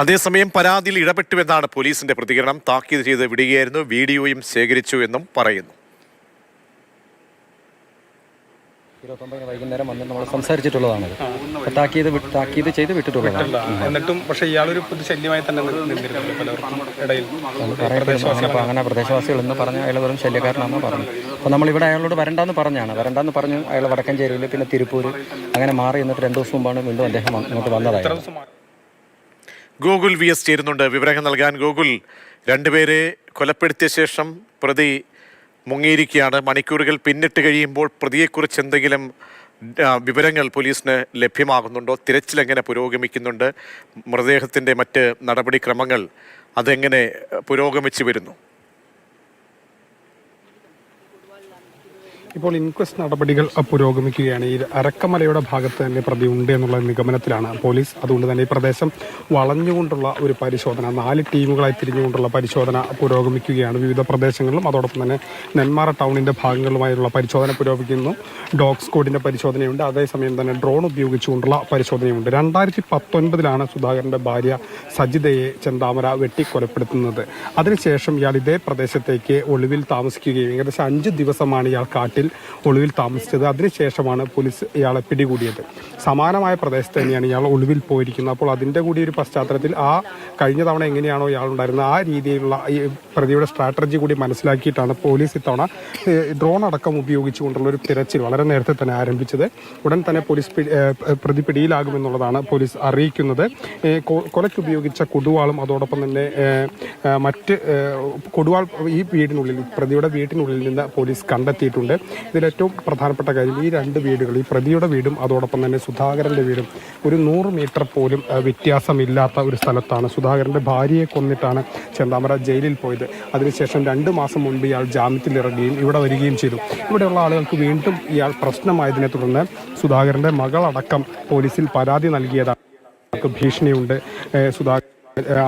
അതേസമയം പരാതിയിൽ ഇടപെട്ടുവെന്നാണ് പോലീസിന്റെ പ്രതികരണം. താക്കീത് ചെയ്ത് വിടുകയായിരുന്നു. വീഡിയോയും ശേഖരിച്ചു എന്നും പറയുന്നു. ഇരുപത്തൊമ്പതിന് വൈകുന്നേരം വന്ന് നമ്മൾ സംസാരിച്ചിട്ടുള്ളതാണത് താക്കീത് താക്കീത് ചെയ്ത് വിട്ടിട്ടുള്ളതാണ്. എന്നിട്ടും പക്ഷേ ഇയാളൊരു പൊതു ശല്യമായി തന്നെ ഇടയിൽ. അപ്പോൾ അങ്ങനെ പ്രദേശവാസികൾ എന്ന് പറഞ്ഞ അയാൾ വെറും ശല്യക്കാരനാണെന്ന് പറഞ്ഞു അപ്പോൾ നമ്മളിവിടെ അയാളോട് വരണ്ടെന്ന് പറഞ്ഞാണ്. വരണ്ടെന്ന് പറഞ്ഞു അയാൾ വടക്കഞ്ചേരിയിൽ പിന്നെ തിരുപ്പൂർ അങ്ങനെ മാറി എന്നിട്ട് രണ്ട് ദിവസം മുമ്പാണ് വീണ്ടും അദ്ദേഹം ഇങ്ങോട്ട് മാറി. ഗൂഗിൾ വി എസ് ചേരുന്നുണ്ട്. വിവരങ്ങൾ നൽകാൻ ഗൂഗിൾ രണ്ടുപേരെ കൊലപ്പെടുത്തിയ ശേഷം പ്രതി മുങ്ങിയിരിക്കുകയാണ്. മണിക്കൂറുകൾ പിന്നിട്ട് കഴിയുമ്പോൾ പ്രതിയെക്കുറിച്ച് എന്തെങ്കിലും വിവരങ്ങൾ പോലീസിന് ലഭ്യമാകുന്നുണ്ടോ? തിരച്ചിൽ എങ്ങനെ പുരോഗമിക്കുന്നുണ്ട്? മൃതദേഹത്തിന്റെ മറ്റ് നടപടിക്രമങ്ങൾ അതെങ്ങനെ പുരോഗമിച്ചു വരുന്നു? ഇപ്പോൾ ഇൻക്വസ്റ്റ് നടപടികൾ പുരോഗമിക്കുകയാണ്. ഈ അരക്കമലയുടെ ഭാഗത്ത് തന്നെ പ്രതി ഉണ്ട് എന്നുള്ള നിഗമനത്തിലാണ് പോലീസ്. അതുകൊണ്ട് തന്നെ ഈ പ്രദേശം വളഞ്ഞുകൊണ്ടുള്ള ഒരു പരിശോധന നാല് ടീമുകളായി തിരിഞ്ഞുകൊണ്ടുള്ള പരിശോധന പുരോഗമിക്കുകയാണ് വിവിധ പ്രദേശങ്ങളിലും. അതോടൊപ്പം തന്നെ നെന്മാറ ടൗണിന്റെ ഭാഗങ്ങളുമായുള്ള പരിശോധന പുരോഗമിക്കുന്നു. ഡോഗ് സ്കോഡിന്റെ പരിശോധനയുണ്ട്. അതേസമയം തന്നെ ഡ്രോൺ ഉപയോഗിച്ചുകൊണ്ടുള്ള പരിശോധനയുണ്ട്. രണ്ടായിരത്തി പത്തൊൻപതിലാണ് സുധാകരന്റെ ഭാര്യ സജിതയെ ചെന്താമര വെട്ടിക്കൊലപ്പെടുത്തുന്നത്. അതിനുശേഷം ഇയാൾ ഇതേ പ്രദേശത്തേക്ക് ഒളിവിൽ താമസിക്കുകയും ഏകദേശം അഞ്ച് ദിവസമാണ് ഇയാൾ കാട്ടിൽ ഒളിവിൽ താമസിച്ചത്. അതിനുശേഷമാണ് പോലീസ് ഇയാളെ പിടികൂടിയത്. സമാനമായ പ്രദേശത്ത് തന്നെയാണ് ഇയാൾ ഒളിവിൽ പോയിരിക്കുന്നത്. അപ്പോൾ അതിന്റെ കൂടി ഒരു പശ്ചാത്തലത്തിൽ ആ കഴിഞ്ഞ തവണ എങ്ങനെയാണോ ഇയാൾ ഉണ്ടായിരുന്നത്? ആ രീതിയിലുള്ള ഈ പ്രതിയുടെ സ്ട്രാറ്റജി കൂടി മനസ്സിലാക്കിയിട്ടാണ് പോലീസ് ഇത്തവണ ഡ്രോൺ അടക്കം ഉപയോഗിച്ചുകൊണ്ടുള്ള ഒരു തിരച്ചിൽ വളരെ നേരത്തെ തന്നെ ആരംഭിച്ചത്. ഉടൻ തന്നെ പോലീസ് പ്രതി പിടിയിലാകുമെന്നുള്ളതാണ് പോലീസ് അറിയിക്കുന്നത്. കൊലയ്ക്ക് ഉപയോഗിച്ച കൊടുവാളും അതോടൊപ്പം തന്നെ മറ്റ് കൊടുവാൾ ഈ വീടിനുള്ളിൽ പ്രതിയുടെ വീട്ടിനുള്ളിൽ നിന്ന് പോലീസ് കണ്ടെത്തിയിട്ടുണ്ട്. ഇതിലേറ്റവും പ്രധാനപ്പെട്ട കാര്യം ഈ രണ്ട് വീടുകൾ ഈ പ്രതിയുടെ വീടും അതോടൊപ്പം തന്നെ സുധാകരന്റെ വീടും ഒരു നൂറ് മീറ്റർ പോലും വ്യത്യാസമില്ലാത്ത ഒരു സ്ഥലത്താണ് സുധാകരന്റെ ഭാര്യയെ കൊന്നിട്ടാണ് ചെന്താമര ജയിലിൽ പോയത്. അതിനുശേഷം രണ്ട് മാസം മുൻപ് ഇയാൾ ജാമ്യത്തിൽ ഇറങ്ങുകയും ഇവിടെ വരികയും ചെയ്തു. ഇവിടെയുള്ള ആളുകൾക്ക് വീണ്ടും ഇയാൾ പ്രശ്നമായതിനെ തുടർന്ന് സുധാകരന്റെ മകളടക്കം പോലീസിൽ പരാതി നൽകിയതാണ് ഭീഷണിയുണ്ട്. സുധാകരൻ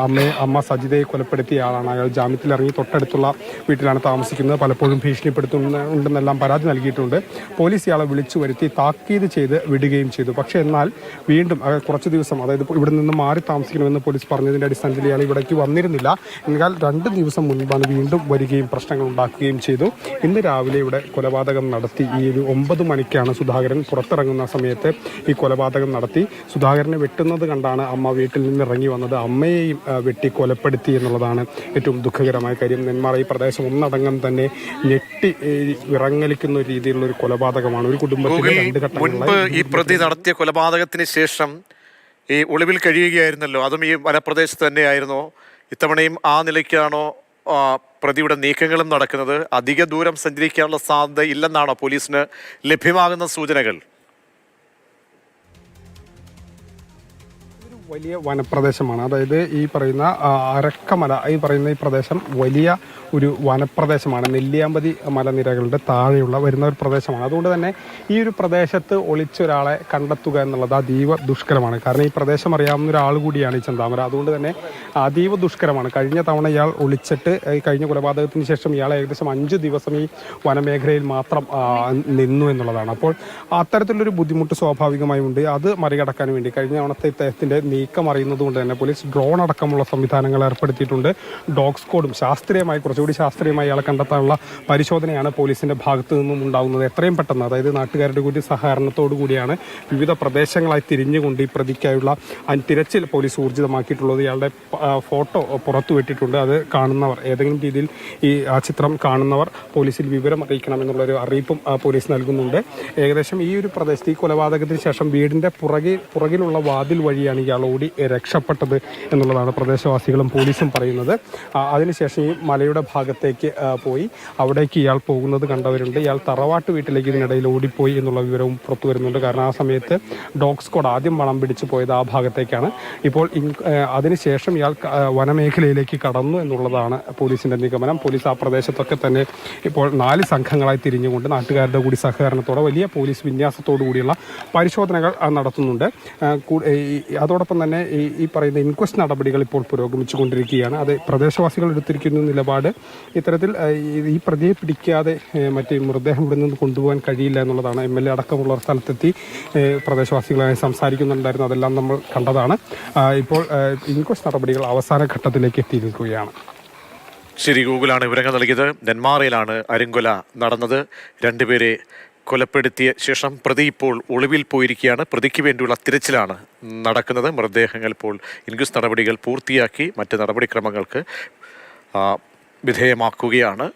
അമ്മയെ അമ്മ സജിതയെ കൊലപ്പെടുത്തിയ ആളാണ്. അയാൾ ജാമ്യത്തിൽ ഇറങ്ങി തൊട്ടടുത്തുള്ള വീട്ടിലാണ് താമസിക്കുന്നത്. പലപ്പോഴും ഭീഷണിപ്പെടുത്തുന്നുണ്ടെന്നെല്ലാം പരാതി നൽകിയിട്ടുണ്ട്. പോലീസ് ഇയാളെ വിളിച്ചു വരുത്തി താക്കീത് ചെയ്ത് വിടുകയും ചെയ്തു. പക്ഷേ എന്നാൽ വീണ്ടും കുറച്ച് ദിവസം അതായത് ഇവിടെ നിന്ന് മാറി താമസിക്കണമെന്ന് പോലീസ് പറഞ്ഞതിന്റെ അടിസ്ഥാനത്തിൽ ഇയാൾ ഇവിടേക്ക് വന്നിരുന്നില്ല. എന്നാൽ രണ്ട് ദിവസം മുൻപാണ് വീണ്ടും വരികയും പ്രശ്നങ്ങൾ ഉണ്ടാക്കുകയും ചെയ്തു. ഇന്ന് രാവിലെ ഇവിടെ കൊലപാതകം നടത്തി. ഈ ഒരു ഒമ്പത് മണിക്കാണ് സുധാകരൻ പുറത്തിറങ്ങുന്ന സമയത്ത് ഈ കൊലപാതകം നടത്തി. സുധാകരനെ വെട്ടുന്നത് കണ്ടാണ് അമ്മ വീട്ടിൽ നിന്ന് ഇറങ്ങി വന്നത്. അമ്മയെയും ആ, വെട്ടി കൊലപ്പെടുത്തി എന്നുള്ളതാണ് ഏറ്റവും ദുഃഖകരമായ കാര്യം. നെന്മാറ ഈ പ്രദേശം ഒന്നടങ്കം തന്നെ ഞെട്ടി വിറങ്ങലിക്കുന്ന ഒരു രീതിയിലുള്ള ഒരു കൊലപാതകമാണ്. ഒരു കുടുംബത്തിലെ രണ്ട് ഈ പ്രതി നടത്തിയ കൊലപാതകത്തിന് ശേഷം ഈ ഒളിവിൽ കഴിയുകയായിരുന്നല്ലോ. അതും ഈ വനപ്രദേശത്ത് തന്നെയായിരുന്നോ. ഇത്തവണയും ആ നിലയ്ക്കാണോ പ്രതിയുടെ നീക്കങ്ങളും നടക്കുന്നത്? അധിക ദൂരം സഞ്ചരിക്കാനുള്ള സാധ്യത ഇല്ലെന്നാണോ പോലീസിന് ലഭ്യമാകുന്ന സൂചനകൾ? വലിയ വനപ്രദേശമാണ്. അതായത് ഈ പറയുന്ന അരക്കമല ഈ പറയുന്ന ഈ പ്രദേശം വലിയ ഒരു വനപ്രദേശമാണ്. നെല്ലിയാമ്പതി മലനിരകളുടെ താഴെയുള്ള വരുന്ന ഒരു പ്രദേശമാണ്. അതുകൊണ്ട് തന്നെ ഈ ഒരു പ്രദേശത്ത് ഒളിച്ചൊരാളെ കണ്ടെത്തുക എന്നുള്ളത് അതീവ ദുഷ്കരമാണ്. കാരണം ഈ പ്രദേശം അറിയാവുന്ന ഒരാൾ കൂടിയാണ് ഈ ചന്താമര. അതുകൊണ്ട് തന്നെ അതീവ ദുഷ്കരമാണ്. കഴിഞ്ഞ തവണ ഇയാൾ ഒളിച്ചിട്ട് ഈ കഴിഞ്ഞ കൊലപാതകത്തിന് ശേഷം ഇയാൾ ഏകദേശം അഞ്ച് ദിവസം ഈ വനമേഖലയിൽ മാത്രം നിന്നു എന്നുള്ളതാണ്. അപ്പോൾ അത്തരത്തിലൊരു ബുദ്ധിമുട്ട് സ്വാഭാവികമായി ഉണ്ട്. അത് മറികടക്കാൻ വേണ്ടി കഴിഞ്ഞ തവണത്തെ ഇദ്ദേഹത്തിന്റെ നീക്കം അറിയുന്നതുകൊണ്ട് തന്നെ പോലീസ് ഡ്രോൺ അടക്കമുള്ള സംവിധാനങ്ങൾ ഏർപ്പെടുത്തിയിട്ടുണ്ട്. ഡോഗ് സ്ക്വാഡും ശാസ്ത്രീയമായി കുറച്ചുകൂടി ശാസ്ത്രീയമായി ഇയാളെ കണ്ടെത്താനുള്ള പരിശോധനയാണ് പോലീസിന്റെ ഭാഗത്തു നിന്നും ഉണ്ടാകുന്നത് എത്രയും പെട്ടെന്ന് അതായത് നാട്ടുകാരുടെ കൂടി സഹകരണത്തോടു കൂടിയാണ് വിവിധ പ്രദേശങ്ങളായി തിരിഞ്ഞുകൊണ്ട് ഈ പ്രതിക്കായുള്ള തിരച്ചിൽ പോലീസ് ഊർജിതമാക്കിയിട്ടുള്ളത്. ഇയാളുടെ ഫോട്ടോ പുറത്തുവിട്ടിട്ടുണ്ട്. അത് കാണുന്നവർ ഏതെങ്കിലും രീതിയിൽ ഈ ആ ചിത്രം കാണുന്നവർ പോലീസിൽ വിവരം അറിയിക്കണം എന്നുള്ളൊരു അറിയിപ്പും പോലീസ് നൽകുന്നുണ്ട്. ഏകദേശം ഈ ഒരു പ്രദേശത്ത് ഈ കൊലപാതകത്തിന് ശേഷം വീടിന്റെ പുറകിൽ പുറകിലുള്ള വാതിൽ വഴിയാണ് ഇയാൾ ഓടി രക്ഷപ്പെട്ടത് എന്നുള്ളതാണ് പ്രദേശവാസികളും പോലീസും പറയുന്നത്. അതിനുശേഷം ഈ മലയുടെ ഭാഗത്തേക്ക് പോയി. അവിടേക്ക് ഇയാൾ പോകുന്നത് കണ്ടവരുണ്ട്. ഇയാൾ തറവാട്ട് വീട്ടിലേക്ക് ഇതിനിടയിൽ ഓടിപ്പോയി എന്നുള്ള വിവരവും പുറത്തു വരുന്നുണ്ട്. കാരണം ആ സമയത്ത് ഡോഗ് സ്ക്വാഡ് ആദ്യം വളം പിടിച്ച് പോയത് ആ ഭാഗത്തേക്കാണ്. ഇപ്പോൾ അതിനുശേഷം ഇയാൾ വനമേഖലയിലേക്ക് കടന്നു എന്നുള്ളതാണ് പോലീസിന്റെ നിഗമനം. പോലീസ് ആ പ്രദേശത്തൊക്കെ തന്നെ ഇപ്പോൾ നാല് സംഘങ്ങളായി തിരിഞ്ഞുകൊണ്ട് നാട്ടുകാരുടെ കൂടി സഹകരണത്തോടെ വലിയ പോലീസ് വിന്യാസത്തോടു കൂടിയുള്ള പരിശോധനകൾ നടത്തുന്നുണ്ട്. അതോടൊപ്പം അതോടൊപ്പം തന്നെ ഈ ഈ പറയുന്ന ഇൻക്വസ്റ്റ് നടപടികൾ ഇപ്പോൾ പുരോഗമിച്ചുകൊണ്ടിരിക്കുകയാണ്. അത് പ്രദേശവാസികൾ എടുത്തിരിക്കുന്ന നിലപാട്. ഇത്തരത്തിൽ ഈ- പ്രതിയെ പിടിക്കാതെ മറ്റ് മൃതദേഹം ഇവിടെ നിന്ന് കൊണ്ടുപോകാൻ കഴിയില്ല എന്നുള്ളതാണ് എം എൽ എ അടക്കമുള്ള സ്ഥലത്തെത്തി പ്രദേശവാസികളായി സംസാരിക്കുന്നുണ്ടായിരുന്നു. അതെല്ലാം നമ്മൾ കണ്ടതാണ്. ഇപ്പോൾ ഇൻക്വസ്റ്റ് നടപടികൾ അവസാന ഘട്ടത്തിലേക്ക് എത്തിയിരിക്കുകയാണ്. ശരി ഗൂഗിളാണ് വിവരങ്ങൾ നൽകിയത്. നെന്മാറയിലാണ് അരിങ്കൊല നടന്നത്. രണ്ടുപേരെ കൊലപ്പെടുത്തിയ ശേഷം പ്രതി ഇപ്പോൾ ഒളിവിൽ പോയിരിക്കുകയാണ്. പ്രതിക്ക് വേണ്ടിയുള്ള തിരച്ചിലാണ് നടക്കുന്നത്. മൃതദേഹങ്ങൾ ഇപ്പോൾ ഇൻക്വസ്റ്റ് നടപടികൾ പൂർത്തിയാക്കി മറ്റ് നടപടിക്രമങ്ങൾക്ക് വിധേയമാക്കുകയാണ്.